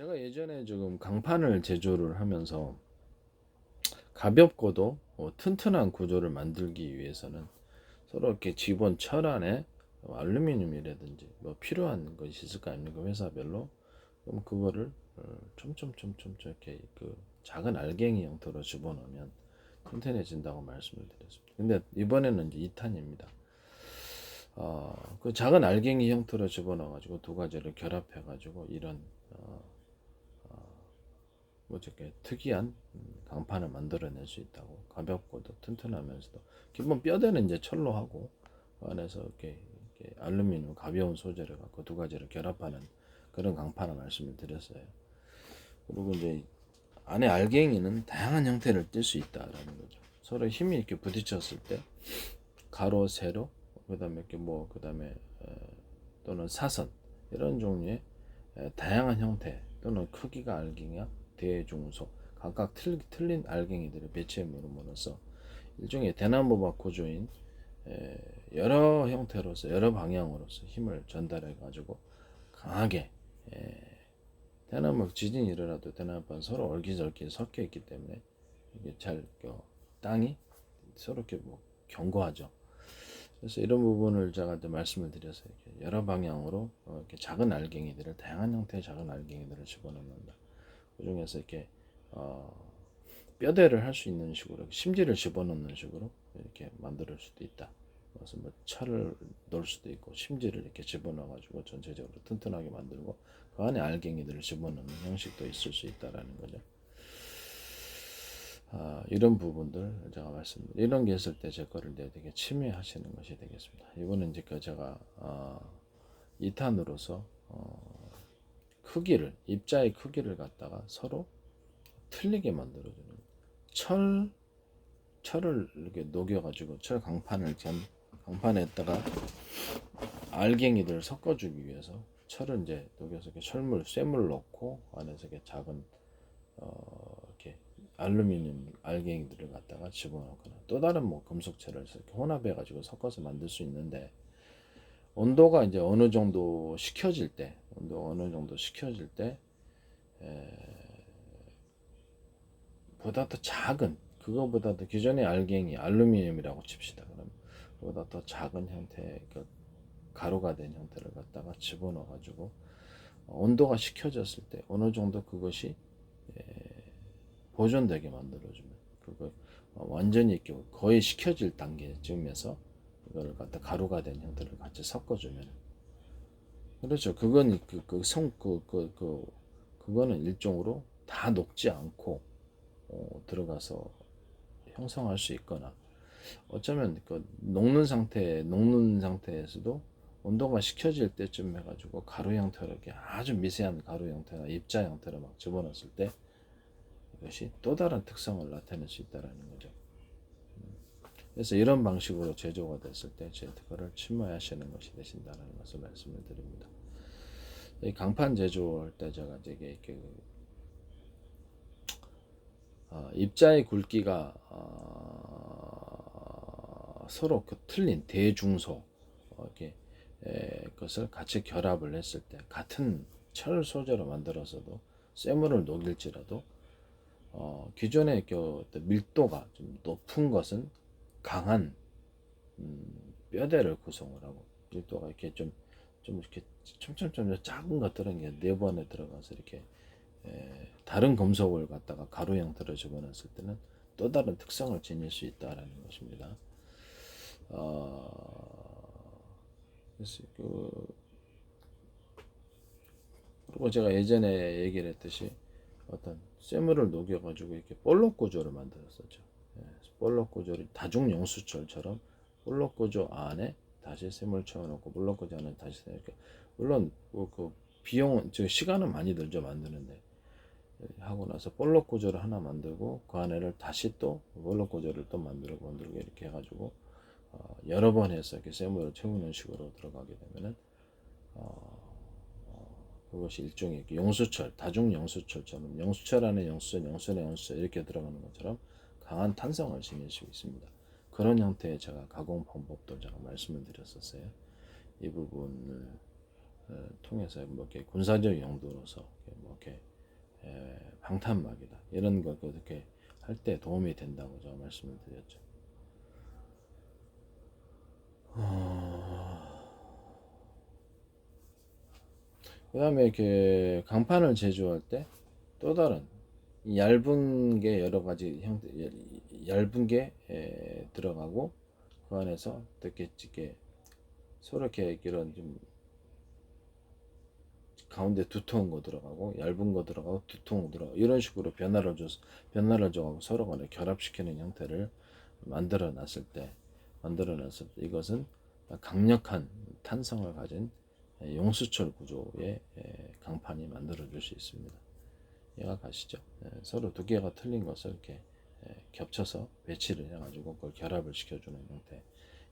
제가 예전에 지금 강판을 제조를 하면서 가볍고도 어, 튼튼한 구조를 만들기 위해서는 서로 이렇게 기본 철 안에 뭐 알루미늄이라든지 뭐 필요한 것이 있을 거 아닙니까 회사별로 그럼 그거를 어, 점점점점 이렇게 그 작은 알갱이 형태로 집어넣으면 튼튼해진다고 말씀을 드렸습니다. 근데 이번에는 이제 2탄입니다. 어, 그 작은 알갱이 형태로 집어넣어가지고 두 가지를 결합해가지고 이런 어, 뭐 이렇게 특이한 음, 강판을 만들어낼 수 있다고 가볍고도 튼튼하면서도 기본 뼈대는 이제 철로 하고 그 안에서 이렇게, 이렇게 알루미늄 가벼운 소재를 갖고 두 가지를 결합하는 그런 강판을 말씀을 드렸어요. 그리고 이제 안에 알갱이는 다양한 형태를 띌수 있다라는 거죠. 서로 힘이 이렇게 부딪혔을 때 가로, 세로, 그다음에 이렇게 뭐 그다음에 에, 또는 사선 이런 종류의 에, 다양한 형태 또는 크기가 알갱이야 대중소 각각 틀, 틀린 알갱이들을 배치함으로써 일종의 대나무박 구조인 에, 여러 형태로서 여러 방향으로서 힘을 전달해 가지고 강하게 에, 대나무 지진이 일어나도 대나무는 서로 얼기설기 섞여 있기 때문에 이게 잘 어, 땅이 서로 이렇게 뭐 견고하죠. 그래서 이런 부분을 제가 말씀을 드려서 여러 방향으로 어, 이렇게 작은 알갱이들을 다양한 형태의 작은 알갱이들을 집어넣는다. 그 중에서 이렇게 어, 뼈대를 할 수 있는 식으로 심지를 집어넣는 식으로 이렇게 만들 수도 있다. 그래서 뭐 철을 넣을 수도 있고 심지를 이렇게 집어넣어가지고 전체적으로 튼튼하게 만들고 그 안에 알갱이들을 집어넣는 형식도 있을 수 있다라는 거죠. 아, 이런 부분들 제가 말씀 이런 게 있을 때 제 거를 내 되게 침해하시는 것이 되겠습니다. 이거는 이제 그 제가 어, 2탄으로서 어, 크기를 입자의 크기를 갖다가 서로 틀리게 만들어주는 철 철을 이렇게 녹여가지고 철 강판을 전 강판에다가 알갱이들을 섞어주기 위해서 철을 이제 녹여서 이렇게 철물 쇠물 넣고 안에서 이렇게 작은 어, 이렇게 알루미늄 알갱이들을 갖다가 집어넣거나 또 다른 뭐 금속체를 이렇게 혼합해 가지고 섞어서 만들 수 있는데 온도가 이제 어느 정도 식혀질 때 온도 어느 정도 식혀질 때 에, 보다 더 작은 그거보다 더 기존의 알갱이 알루미늄이라고 칩시다. 그럼 그보다 더 작은 형태의 그 가루가 된 형태를 갖다가 집어넣어 가지고 온도가 식혀졌을 때 어느 정도 그것이 에, 보존되게 만들어주면 그거 완전히 이렇게 거의 식혀질 단계쯤에서 이거를 갖다 가루가 된 형태를 같이 섞어주면 그렇죠. 그건 그성그 그, 그, 그 거는 일종으로 다 녹지 않고 어, 들어가서 형성할 수 있거나 어쩌면 그 녹는 상태 녹는 상태에서도 온도가 식혀질 때쯤 해가지고 가루 형태로 이렇게 아주 미세한 가루 형태나 입자 형태로 막 집어넣었을 때 이것이 또 다른 특성을 나타낼 수 있다라는 거죠. 그래서 이런 방식으로 제조가 됐을 때제 특허를 침해하시는 것이 되신다는 것을 말씀을 드립니다. 이 강판 제조할 때 제가 이게 이렇게 어, 입자의 굵기가 어, 서로 그 틀린 대중소 어, 이렇게 에, 것을 같이 결합을 했을 때 같은 철 소재로 만들어서도 쇠물을 녹일지라도 어, 기존의 그 밀도가 좀 높은 것은 강한 음, 뼈대를 구성을 하고 밀도가 이렇게 좀 좀 이렇게 점점점 작은 것들은 이게 네 번에 들어가서 이렇게 에, 다른 금속을 갖다가 가루 형태로 집어넣었을 때는 또 다른 특성을 지닐 수 있다라는 것입니다. 어, 그래서 그 그리고 제가 예전에 얘기를 했듯이 어떤 쇠물을 녹여가지고 이렇게 볼록 구조를 만들었었죠. 예, 볼록 구조를 다중 영수철처럼 볼록 구조 안에 다시 쇠물 채워놓고 볼록 구조 안에 다시 이렇게 물론 뭐 그 비용 즉 시간은 많이 들죠 만드는데. 예, 하고 나서 볼록 구조를 하나 만들고 그 안에를 다시 또 볼록 구조를 또 만들고 만들고 이렇게 해가지고 어, 여러 번 해서 이렇게 쇠물을 채우는 식으로 들어가게 되면은 어, 그것이 일종의 영수철, 다중 영수철처럼 영수철 안에 영수철 안에 영수철 이렇게 들어가는 것처럼 강한 탄성을 지닐 수 있습니다. 그런 형태의 제가 가공 방법도 제가 말씀을 드렸었어요. 이 부분을 어, 통해서 뭐 이렇게 군사적 용도로서 뭐 이렇게 에, 방탄막이다. 이런 거 그렇게 할 때 도움이 된다고 제가 말씀을 드렸죠. 그 다음에 이렇게 강판을 제조할 때 또 다른 이 얇은 게 여러 가지 형태, 얇은 게 에, 들어가고 그 안에서 이렇게 서로 이렇게 이런 좀 가운데 두터운 거 들어가고 얇은 거 들어가고 거 들어가고 이런 식으로 변화를 줘서 변화를 줘가고 서로 간에 결합시키는 형태를 만들어 놨을 때 만들어 놨을 때 이것은 강력한 탄성을 가진 용수철 구조의 강판이 만들어 줄수 있습니다. 이해가 가시죠? 서로 두 개가 틀린 것을 이렇게 겹쳐서 배치를 해가지고 그걸 결합을 시켜주는 형태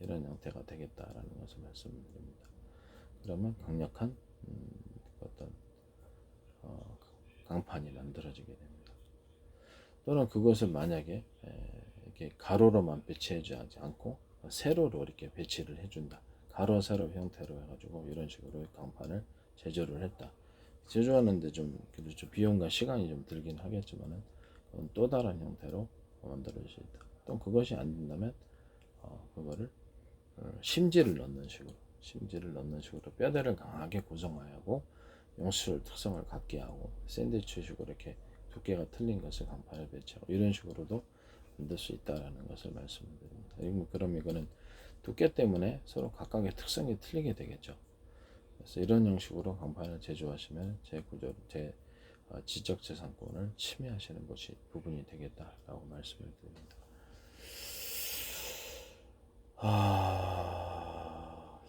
이런 형태가 되겠다라는 것을 말씀드립니다. 그러면 강력한 음, 어떤 어, 강판이 만들어지게 됩니다. 또는 그것을 만약에 이렇게 가로로만 배치하지 않고 세로로 이렇게 배치를 해준다. 가로 세로 형태로 해가지고 이런 식으로 강판을 제조를 했다. 제조하는데 좀좀 비용과 시간이 좀 들긴 하겠지만은 또 다른 형태로 만들어질 수 있다. 또 그것이 안 된다면 어, 그거를 어, 심지를 넣는 식으로 심지를 넣는 식으로 뼈대를 강하게 구성하고 용수철 특성을 갖게 하고 샌드위치식으로 이렇게 두께가 틀린 것을 강판에 배치하고 이런 식으로도 만들 수 있다라는 것을 말씀드립니다. 그럼 이거는 두께 때문에 서로 각각의 특성이 틀리게 되겠죠. 그래서 이런 형식으로 강판을 제조하시면 제 구조, 제 어, 지적 재산권을 침해하시는 것이 부분이 되겠다라고 말씀을 드립니다. 아,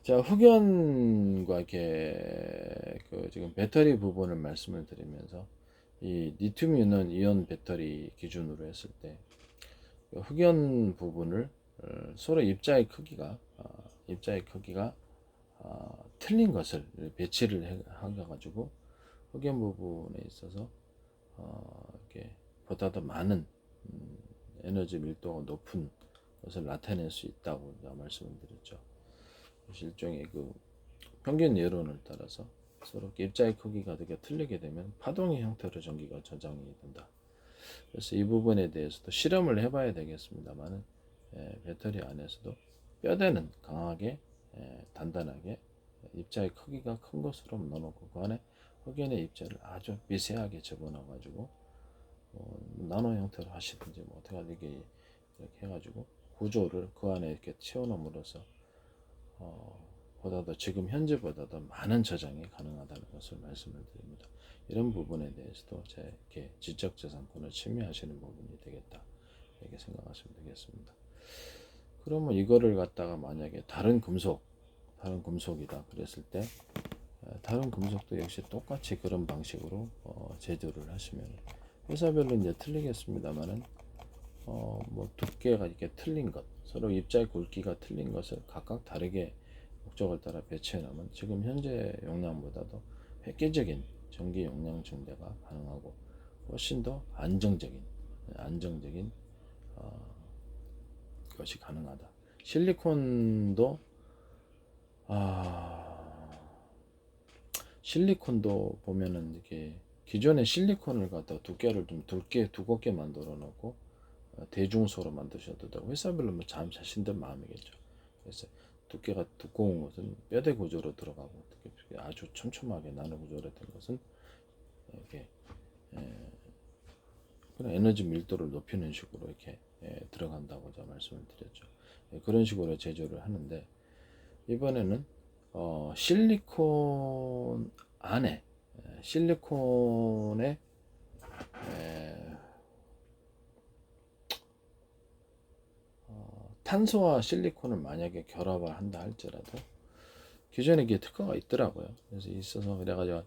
자 흑연과 이렇게 그 지금 배터리 부분을 말씀을 드리면서 이 리튬 이온 배터리 기준으로 했을 때그 흑연 부분을 어, 서로 입자의 크기가 어, 입자의 크기가 어, 틀린 것을 배치를 해 가지고 흑연 부분에 있어서 이렇게 보다 더 많은 음, 에너지 밀도가 높은 것을 나타낼 수 있다고 말씀을 드렸죠. 일종의 그 평균 예론을 따라서 서로 입자의 크기가 되게 틀리게 되면 파동의 형태로 전기가 저장이 된다. 그래서 이 부분에 대해서도 실험을 해봐야 되겠습니다만은 예, 배터리 안에서도 뼈대는 강하게 예, 단단하게 입자의 크기가 큰 것으로 넣어놓고 그 안에 흑연의 입자를 아주 미세하게 집어넣어 가지고 어, 나노 형태로 하시든지 뭐 어떻게 이게 이렇게 해가지고 구조를 그 안에 이렇게 채워넣음으로써 어, 보다 더 지금 현재보다 더 많은 저장이 가능하다는 것을 말씀을 드립니다. 이런 부분에 대해서도 제 이렇게 지적재산권을 침해하시는 부분이 되겠다 이렇게 생각하시면 되겠습니다. 그러면 이거를 갖다가 만약에 다른 금속, 다른 금속이다 그랬을 때 다른 금속도 역시 똑같이 그런 방식으로 어, 제조를 하시면 회사별로 이제 틀리겠습니다만은 어, 뭐 두께가 이렇게 틀린 것, 서로 입자의 굵기가 틀린 것을 각각 다르게 목적을 따라 배치해 놓으면 지금 현재 용량보다도 획기적인 전기 용량 증대가 가능하고 훨씬 더 안정적인 안정적인 어, 것이 가능하다. 실리콘도 아 실리콘도 보면은 이렇게 기존의 실리콘을 갖다 두께를 좀 두께 두껍게 만들어 놓고 어, 대중소로 만드셔도 되고 회사별로 뭐 자, 자신들 마음이겠죠. 그래서 두께가 두꺼운 것은 뼈대 구조로 들어가고 아주 촘촘하게 나노 구조로 된 것은 이렇게 에, 그런 에너지 밀도를 높이는 식으로 이렇게 에, 들어간다고 제가 말씀을 드렸죠. 에, 그런 식으로 제조를 하는데 이번에는 어, 실리콘 안에 실리콘에 탄소와 실리콘을 만약에 결합을 한다 할지라도 기존에 이게 특허가 있더라고요. 그래서 있어서 그래가지고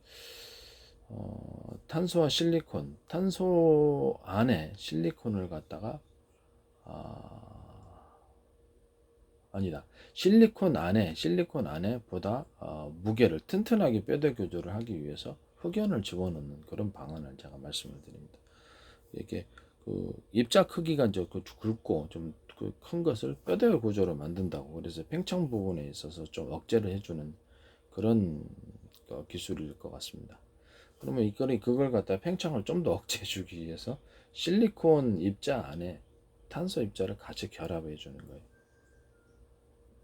어, 탄소와 실리콘, 탄소 안에 실리콘을 갖다가 아, 아니다. 실리콘 안에 실리콘 안에 보다 어, 무게를 튼튼하게 뼈대 교조를 하기 위해서 흑연을 집어넣는 그런 방안을 제가 말씀을 드립니다. 이렇게 그 입자 크기가 이제 그 굵고 좀 그큰 것을 뼈대 구조로 만든다고 그래서 팽창 부분에 있어서 좀 억제를 해주는 그런 어, 기술일 것 같습니다. 그러면 이거를 그걸 갖다 팽창을 좀 더 억제해주기 위해서 실리콘 입자 안에 탄소 입자를 같이 결합해 주는 거예요.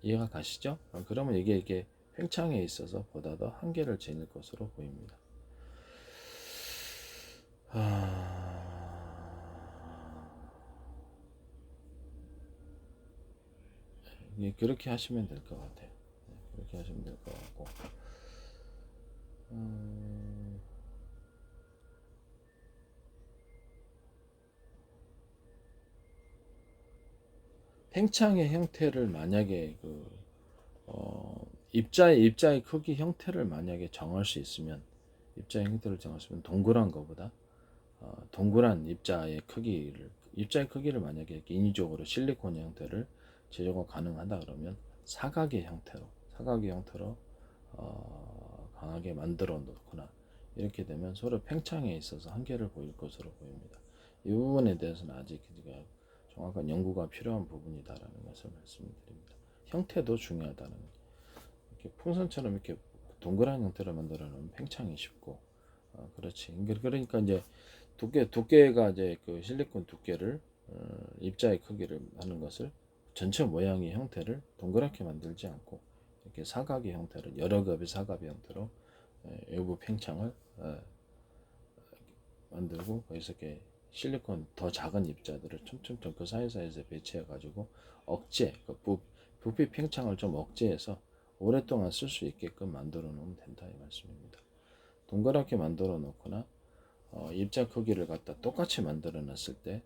이해가 가시죠? 어, 그러면 이게 이게 팽창에 있어서 보다 더 한계를 지닐 것으로 보입니다. 아... 예, 그렇게 하시면 될 것 같아요. 네, 그렇게 하시면 될 것 같고. 음... 팽창의 형태를 만약에 그 어, 입자의 입자의 크기 형태를 만약에 정할 수 있으면 입자의 형태를 정할 수 있으면 동그란 거보다 어, 동그란 입자의 크기를 입자의 크기를 만약에 인위적으로 실리콘 형태를 제조가 가능하다 그러면 사각의 형태로 사각의 형태로 어, 강하게 만들어 놓거나 이렇게 되면 서로 팽창에 있어서 한계를 보일 것으로 보입니다. 이 부분에 대해서는 아직 정확한 연구가 필요한 부분이다라는 것을 말씀드립니다. 형태도 중요하다는 이렇게 풍선처럼 이렇게 동그란 형태를 만들어 놓으면 팽창이 쉽고 어, 그렇지. 그러니까 이제 두께 두께가 이제 그 실리콘 두께를 어, 입자의 크기를 하는 것을 전체 모양의 형태를 동그랗게 만들지 않고 이렇게 사각의 형태를 여러 겹의 사각의 형태로 에, 외부 팽창을 에, 만들고 거기서 이렇게 실리콘 더 작은 입자들을 촘촘촘 그 사이사이에서 배치해 가지고 억제 그 부, 부피 팽창을 좀 억제해서 오랫동안 쓸 수 있게끔 만들어 놓으면 된다 이 말씀입니다. 동그랗게 만들어 놓거나 어, 입자 크기를 갖다 똑같이 만들어 놨을 때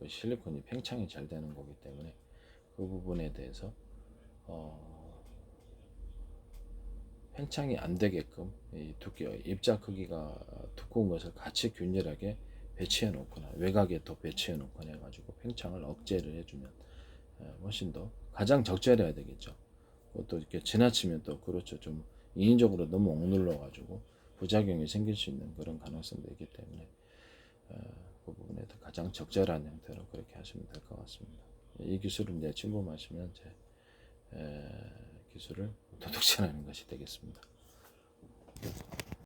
그 실리콘이 팽창이 잘 되는 거기 때문에 그 부분에 대해서 어, 팽창이 안 되게끔 이 두께 입자 크기가 두꺼운 것을 같이 균일하게 배치해 놓거나 외곽에 또 배치해 놓거나 해가지고 팽창을 억제를 해주면 훨씬 더 가장 적절해야 되겠죠. 또 이렇게 지나치면 또 그렇죠 좀 인위적으로 너무 억눌러 가지고 부작용이 생길 수 있는 그런 가능성도 있기 때문에 그 부분에 서 가장 적절한 형태로 그렇게 하시면 될 것 같습니다. 이 기술을 이제 침범하시면 제 기술을 도둑질하는 것이 되겠습니다.